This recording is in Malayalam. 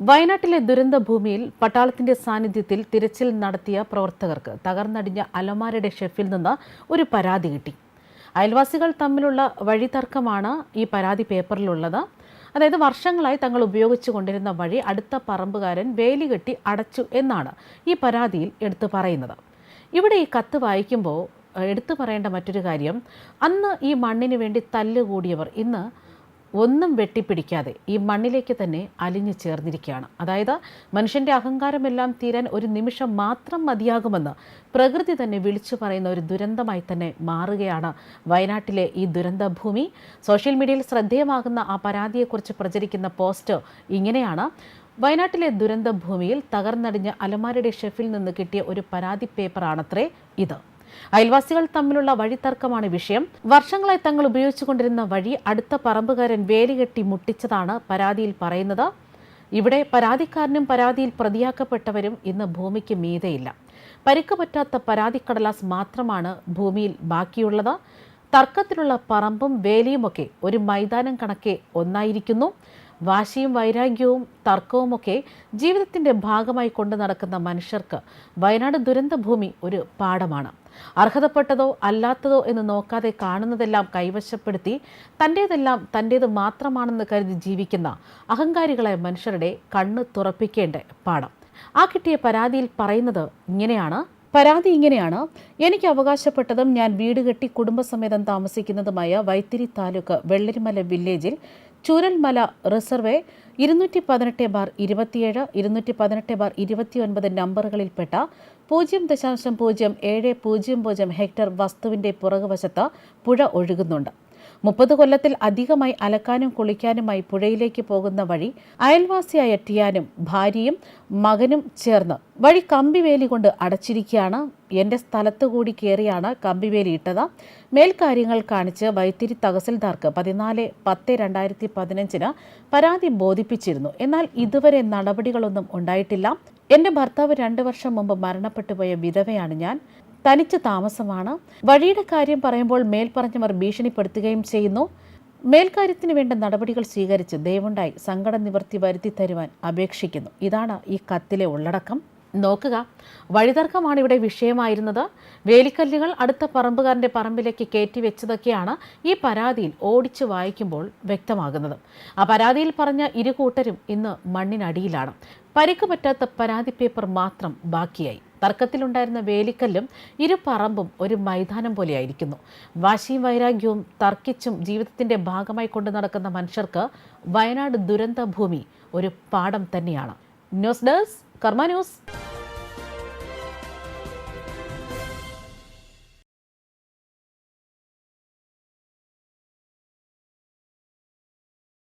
വയനാട്ടിലെ ദുരന്ത ഭൂമിയിൽ പട്ടാളത്തിന്റെ സാന്നിധ്യത്തിൽ തിരച്ചിൽ നടത്തിയ പ്രവർത്തകർക്ക് തകർന്നടിഞ്ഞ അലമാരയുടെ ഷെഫിൽ നിന്ന് ഒരു പരാതി കിട്ടി. അയൽവാസികൾ തമ്മിലുള്ള വഴിതർക്കമാണ് ഈ പരാതി പേപ്പറിലുള്ളത്. അതായത് വർഷങ്ങളായി തങ്ങൾ ഉപയോഗിച്ചു കൊണ്ടിരുന്ന വഴി അടുത്ത പറമ്പുകാരൻ വേലി കെട്ടി അടച്ചു എന്നാണ് ഈ പരാതിയിൽ എടുത്തു പറയുന്നത്. ഇവിടെ ഈ കത്ത് വായിക്കുമ്പോൾ എടുത്തു പറയേണ്ട മറ്റൊരു കാര്യം അന്ന് ഈ മണ്ണിന് വേണ്ടി തല്ലുകൂടിയവർ ഇന്ന് ഒന്നും വെട്ടിപ്പിടിക്കാതെ ഈ മണ്ണിലേക്ക് തന്നെ അലിഞ്ഞു ചേർന്നിരിക്കുകയാണ്. അതായത് മനുഷ്യന്റെ അഹങ്കാരമെല്ലാം തീരാൻ ഒരു നിമിഷം മാത്രം മതിയാകുമെന്ന് പ്രകൃതി തന്നെ വിളിച്ചു പറയുന്ന ഒരു ദുരന്തമായി തന്നെ മാറുകയാണ് വയനാട്ടിലെ ഈ ദുരന്തഭൂമി. സോഷ്യൽ മീഡിയയിൽ ശ്രദ്ധേയമാകുന്ന ആ പരാതിയെക്കുറിച്ച് പ്രചരിക്കുന്ന പോസ്റ്റ് ഇങ്ങനെയാണ്. വയനാട്ടിലെ ദുരന്തഭൂമിയിൽ തകർന്നടിഞ്ഞ അലമാരയുടെ ഷെഫിൽ നിന്ന് കിട്ടിയ ഒരു പരാതി പേപ്പറാണത്രേ ഇത്. അയൽവാസികൾ തമ്മിലുള്ള വഴിത്തർക്കമാണ് വിഷയം. വർഷങ്ങളായി തങ്ങൾ ഉപയോഗിച്ചുകൊണ്ടിരുന്ന വഴി അടുത്ത പറമ്പുകാരൻ വേലികെട്ടി മുട്ടിച്ചതാണ് പരാതിയിൽ പറയുന്നത്. ഇവിടെ പരാതിക്കാരനും പരാതിയിൽ പ്രതിയാക്കപ്പെട്ടവരും ഇന്ന് ഭൂമിക്ക് മീതെയില്ല. പരിക്ക് പറ്റാത്ത പരാതിക്കടലാസ് മാത്രമാണ് ഭൂമിയിൽ ബാക്കിയുള്ളത്. തർക്കത്തിലുള്ള പറമ്പും വേലിയുമൊക്കെ ഒരു മൈതാനം കണക്കെ ഒന്നായിരിക്കുന്നു. വാശിയും വൈരാഗ്യവും തർക്കവുമൊക്കെ ജീവിതത്തിന്റെ ഭാഗമായി കൊണ്ടു നടക്കുന്ന മനുഷ്യർക്ക് വയനാട് ദുരന്തഭൂമി ഒരു പാഠമാണ്. അർഹതപ്പെട്ടതോ അല്ലാത്തതോ എന്ന് നോക്കാതെ കാണുന്നതെല്ലാം കൈവശപ്പെടുത്തി തന്റേതെല്ലാം തന്റേത് മാത്രമാണെന്ന് കരുതി ജീവിക്കുന്ന അഹങ്കാരികളായ മനുഷ്യരുടെ കണ്ണ് തുറപ്പിക്കേണ്ട പാഠം. ആ കിട്ടിയ പരാതിയിൽ പറയുന്നത് ഇങ്ങനെയാണ്. പരാതി ഇങ്ങനെയാണ്. എനിക്ക് അവകാശപ്പെട്ടതും ഞാൻ വീട് കെട്ടി കുടുംബസമേതം താമസിക്കുന്നതുമായ വൈത്തിരി താലൂക്ക് വെള്ളരിമല വില്ലേജിൽ ചൂരൽമല റിസർവേ ഇരുന്നൂറ്റി പതിനെട്ട് ബാർ ഇരുപത്തിയേഴ് ഇരുന്നൂറ്റി പതിനെട്ട് ബാർ ഇരുപത്തിയൊൻപത് നമ്പറുകളിൽപ്പെട്ട പൂജ്യം ദശാംശം പൂജ്യം ഏഴ് പൂജ്യം പൂജ്യം ഹെക്ടർ വസ്തുവിന്റെ പുറകുവശത്ത് പുഴ ഒഴുകുന്നുണ്ട്. മുപ്പത് കൊല്ലത്തിൽ അധികമായി അലക്കാനും കുളിക്കാനുമായി പുഴയിലേക്ക് പോകുന്ന വഴി അയൽവാസിയായ ടിയാനും ഭാര്യയും മകനും ചേർന്ന് വഴി കമ്പിവേലി കൊണ്ട് അടച്ചിരിക്കുകയാണ്. എന്റെ സ്ഥലത്ത് കൂടി കയറിയാണ് കമ്പിവേലി ഇട്ടത്. മേൽക്കാര്യങ്ങൾ കാണിച്ച് വൈത്തിരി തഹസിൽദാർക്ക് പതിനാല് പത്ത് രണ്ടായിരത്തി പതിനഞ്ചിന് പരാതി ബോധിപ്പിച്ചിരുന്നു. എന്നാൽ ഇതുവരെ നടപടികളൊന്നും ഉണ്ടായിട്ടില്ല. എന്റെ ഭർത്താവ് രണ്ട് വർഷം മുമ്പ് മരണപ്പെട്ടുപോയ വിധവയാണ് ഞാൻ. തനിച്ച് താമസമാണ്. വഴിയുടെ കാര്യം പറയുമ്പോൾ മേൽപ്പറഞ്ഞവർ ഭീഷണിപ്പെടുത്തുകയും ചെയ്യുന്നു. മേൽക്കാര്യത്തിന് വേണ്ട നടപടികൾ സ്വീകരിച്ച് ദയവുണ്ടായി സങ്കട നിവർത്തി വരുത്തി തരുവാൻ അപേക്ഷിക്കുന്നു. ഇതാണ് ഈ കത്തിലെ ഉള്ളടക്കം. നോക്കുക വഴിതർക്കമാണ് ഇവിടെ വിഷയമായിരുന്നത്. വേലിക്കല്ലുകൾ അടുത്ത പറമ്പുകാരന്റെ പറമ്പിലേക്ക് കയറ്റി വെച്ചതൊക്കെയാണ് ഈ പരാതിയിൽ ഓടിച്ച് വായിക്കുമ്പോൾ വ്യക്തമാകുന്നത്. ആ പരാതിയിൽ പറഞ്ഞ ഇരു കൂട്ടരും ഇന്ന് മണ്ണിനടിയിലാണ്. പരിക്ക് പറ്റാത്ത പരാതി പേപ്പർ മാത്രം ബാക്കിയായി. തർക്കത്തിലുണ്ടായിരുന്ന വേലിക്കല്ലും ഇരു പറമ്പും ഒരു മൈതാനം പോലെയായിരിക്കുന്നു. വാശിയും വൈരാഗ്യവും തർക്കിച്ചും ജീവിതത്തിന്റെ ഭാഗമായി കൊണ്ടു നടക്കുന്ന മനുഷ്യർക്ക് വയനാട് ദുരന്ത ഭൂമി ഒരു പാഠം തന്നെയാണ്. News desk Karma news.